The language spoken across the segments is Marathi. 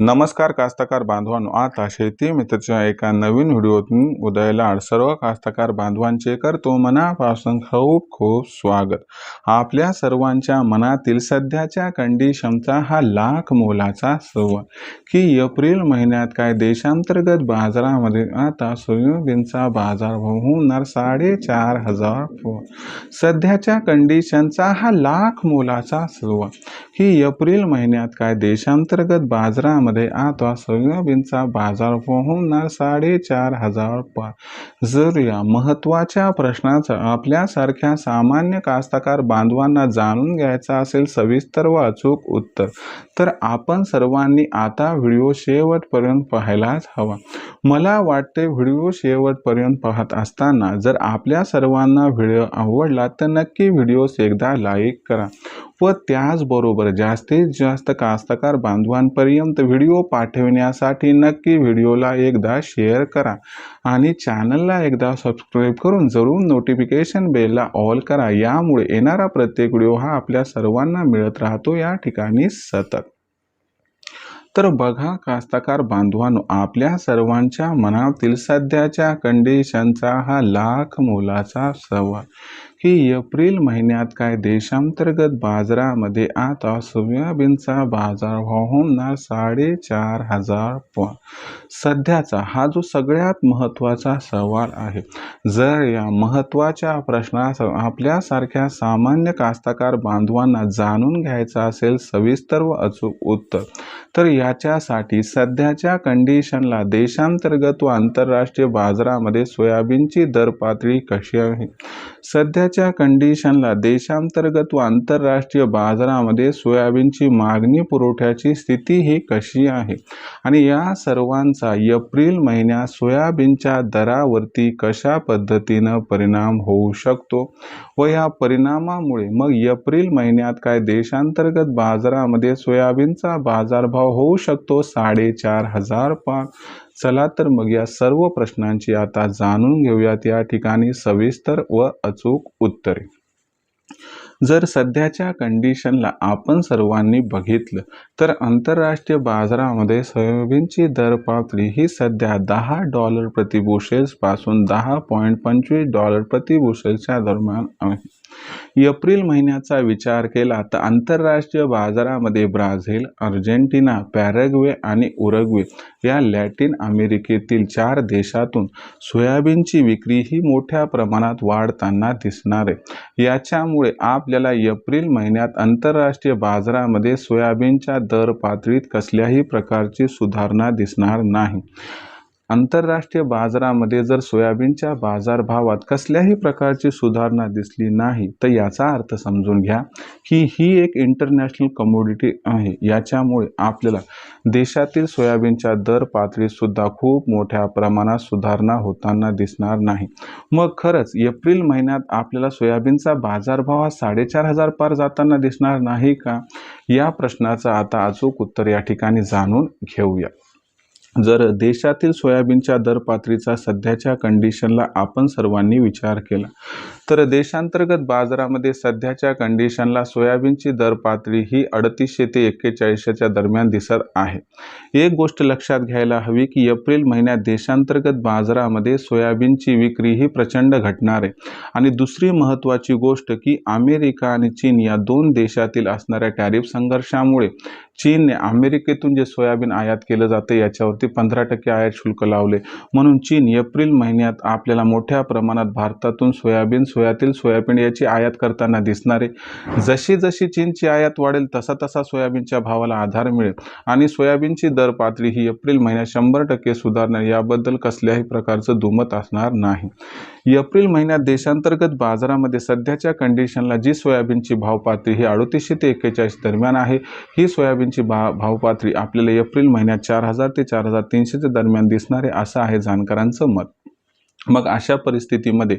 नमस्कार कास्तकार बांधवांनो. आता शेती मित्रच्या एका नवीन व्हिडिओतून उदयलाड सर्व कास्तकार बांधवांचे करतो मनापासून खूप खूप स्वागत. आपल्या सर्वांच्या मनातील सध्याच्या कंडिशनचा हा लाख मोलाचा सवाल की एप्रिल महिन्यात काय देशांतर्गत बाजारामध्ये आता सोयाबीनचा बाजार होणार साडेचार हजार सध्याच्या कंडिशनचा हा लाख मोलाचा सवाल की एप्रिल महिन्यात काय देशांतर्गत बाजारामध्ये आता सोयाबीनचा बाजार पोहोचणार साडेचार हजार पाच जर या महत्त्वाच्या प्रश्नाचा आपल्यासारख्या सामान्य कास्तकार बांधवांना जाणून घ्यायचा असेल सविस्तर व अचूक उत्तर तर आपण सर्वांनी आता व्हिडिओ शेवटपर्यंत पाहायलाच हवा. मला वाटते व्हिडिओ शेवटपर्यंत पाहत असताना जर आपल्या सर्वांना व्हिडिओ आवडला तर नक्की व्हिडिओस एकदा लाईक करा. व त्याचबरोबर जास्तीत जास्त कास्तकार बांधवांपर्यंत व्हिडिओ पाठविण्यासाठी नक्की व्हिडिओला एकदा शेअर करा आणि चॅनलला एकदा सबस्क्राईब करून जरूर नोटिफिकेशन बेलला ऑल करा. यामुळे येणारा प्रत्येक व्हिडिओ हा आपल्या सर्वांना मिळत राहतो. या ठिकाणी सतत. तर बघा कास्तकार बांधवांनो आपल्या सर्वांच्या मनातील सध्याच्या कंडिशनचा हा लाख मोलाचा सवाल. की एप्रिल महिन्यात काय देशांतर्गत बाजारामध्ये आता सोयाबीनचा बाजारभाव होणार साडेचार हजार पण सध्याचा हा जो सगळ्यात महत्त्वाचा सवाल आहे. जर या महत्त्वाच्या प्रश्नास आपल्यासारख्या सामान्य कास्तकार बांधवांना जाणून घ्यायचा असेल सविस्तर व अचूक उत्तर तर याच्यासाठी सध्याच्या कंडिशनला देशांतर्गत व आंतरराष्ट्रीय बाजारामध्ये सोयाबीनची दर पातळी कशी आहे? सध्या सध्याच्या कंडिशनला देशांतर्गत व आंतरराष्ट्रीय बाजारामध्ये सोयाबीनची मागणी पुरवठ्याची स्थिती ही कशी आहे? आणि या सर्वांचा एप्रिल महिन्यात सोयाबीनच्या दरावरती कशा पद्धतीनं परिणाम होऊ शकतो? व या परिणामामुळे मग एप्रिल महिन्यात काय देशांतर्गत बाजारामध्ये सोयाबीनचा बाजारभाव होऊ शकतो? साडेचार हजार पा चला तर मग या सर्व प्रश्नांची आता जाणून घेऊयात या ठिकाणी सविस्तर व अचूक उत्तरे. जर सध्याच्या कंडिशनला आपण सर्वांनी बघितलं तर आंतरराष्ट्रीय बाजारामध्ये सोयाबीनची दर पातळी ही सध्या दहा डॉलर प्रतिबुशेल्सपासून दहा पॉईंट पंचवीस डॉलर प्रतिबुशेल्सच्या दरम्यान आहे. एप्रिल महिन्याचा विचार केला तर आंतरराष्ट्रीय बाजारामध्ये ब्राझील अर्जेंटिना पॅरग्वे आणि उरुग्वे या लॅटिन अमेरिकेतील चार देशातून सोयाबीनची विक्री ही मोठ्या प्रमाणात वाढताना दिसणार आहे. याच्यामुळे आपल्याला एप्रिल महिन्यात आंतरराष्ट्रीय बाजारामध्ये सोयाबीनच्या दर पातळीत कसल्याही प्रकारची सुधारणा दिसणार नाही. आंतरराष्ट्रीय बाजारामध्ये जर सोयाबीनच्या बाजारभावात कसल्याही प्रकारची सुधारणा दिसली नाही तर याचा अर्थ समजून घ्या की ही एक इंटरनॅशनल कमोडिटी आहे. याच्यामुळे आपल्याला देशातील सोयाबीनच्या दर पातळीतसुद्धा खूप मोठ्या प्रमाणात सुधारणा होताना दिसणार नाही. मग खरंच एप्रिल महिन्यात आपल्याला सोयाबीनचा बाजारभाव हा साडेचार हजार पार जाताना दिसणार नाही का? या प्रश्नाचं आता अचूक उत्तर या ठिकाणी जाणून घेऊया. जर देशातील सोयाबीनच्या दर पातळीचा सध्याच्या कंडिशनला आपण सर्वांनी विचार केला तर देशांतर्गत बाजारामध्ये सध्याच्या कंडिशनला सोयाबीनची दर पातळी ही अडतीसशे ते एक्केचाळीसच्या दरम्यान दिसत आहे. एक गोष्ट लक्षात घ्यायला हवी की एप्रिल महिन्यात देशांतर्गत बाजारामध्ये सोयाबीनची विक्री ही प्रचंड घटणार आहे. आणि दुसरी महत्त्वाची गोष्ट की अमेरिका आणि चीन या दोन देशातील असणाऱ्या टॅरिफ संघर्षामुळे चीनने अमेरिकेतून जे सोयाबीन आयात केलं जातं याच्यावर याच्यावरती पंधरा टक्के आयात शुल्क लावले. म्हणून चीन एप्रिल महिन्यात आपल्याला मोठ्या प्रमाणात भारतातून सोयाबीन सोयातील सोयाबीन याची आयात करताना दिसणार. आहे जशी जशी चीनची आयात वाढेल तसा तसा सोयाबीनच्या भावाला आधार मिळेल. आणि सोयाबीनची दर पातळी ही एप्रिल महिन्यात शंभर टक्के सुधारणार याबद्दल कसल्याही प्रकारचं दुमत असणार नाही. एप्रिल महिन्यात देशांतर्गत बाजारामध्ये सध्याच्या कंडिशनला जी सोयाबीनची भावपातळी ही अडतीसशे ते एक्केचाळीस दरम्यान आहे ही सोयाबीनची भा भाव आपल्याला एप्रिल महिन्यात चार हजार ते चार हजार तीनशेच्या दरम्यान दिसणारे असं आहे जाणकारांचं मत. मग अशा परिस्थितीमध्ये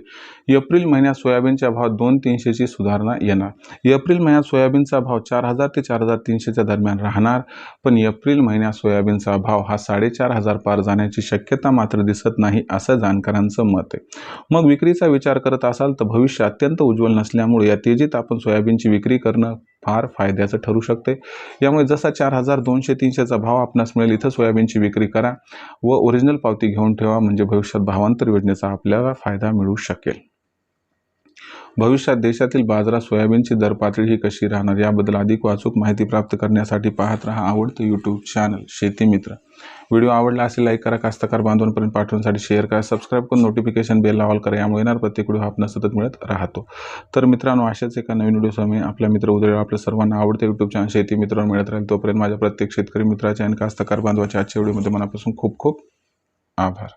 एप्रिल महिन्यात सोयाबीनच्या भाव दोन तीनशेची सुधारणा येणार. एप्रिल महिन्यात सोयाबीनचा भाव चार हजार ते चार हजार तीनशेच्या दरम्यान राहणार पण एप्रिल महिन्यात सोयाबीनचा भाव हा साडेचार हजार पार जाण्याची शक्यता मात्र दिसत नाही असं जाणकारांचं मत आहे. मग विक्रीचा विचार करत असाल तर भविष्य अत्यंत उज्ज्वल नसल्यामुळे या तेजीत आपण सोयाबीनची विक्री करणं फार फायद्याचं ठरू शकते. यामुळे जसा चार हजार दोनशे तीनशेचा भाव आपणास मिळेल इथं सोयाबीनची विक्री करा व ओरिजिनल पावती घेऊन ठेवा म्हणजे भविष्यात भावांतर योजनेचा आपल्याला फायदा मिळू शकेल. भविष्यात देशातील बाजारात सोयाबीनची दर पातळी ही कशी राहणार याबद्दल अधिक वाचूक माहिती प्राप्त करण्यासाठी पाहत रहा आवडतं यूट्यूब चॅनल शेती मित्र. व्हिडिओ आवडला असेल लाईक करा कास्तकार बांधवांपर्यंत पाठवण्यासाठी शेअर करा. सबस्क्राईब करून नोटिफिकेशन बेल लावाल करा. यामुळे येणार प्रत्येक व्हिडिओ आपण सतत मिळत राहतो. तर मित्रांनो अशाच एका नवीन व्हिडिओसह मी आपल्या मित्र उदय आपल्या सर्वांना आवडते यूट्यूब चॅनल शेती मित्रांवर मिळत राहील. तोपर्यंत माझ्या प्रत्येक शेतकरी मित्राच्या आणि कास्तकार बांधवाच्या आजच्या व्हिडिओमध्ये मनापासून खूप खूप आभार.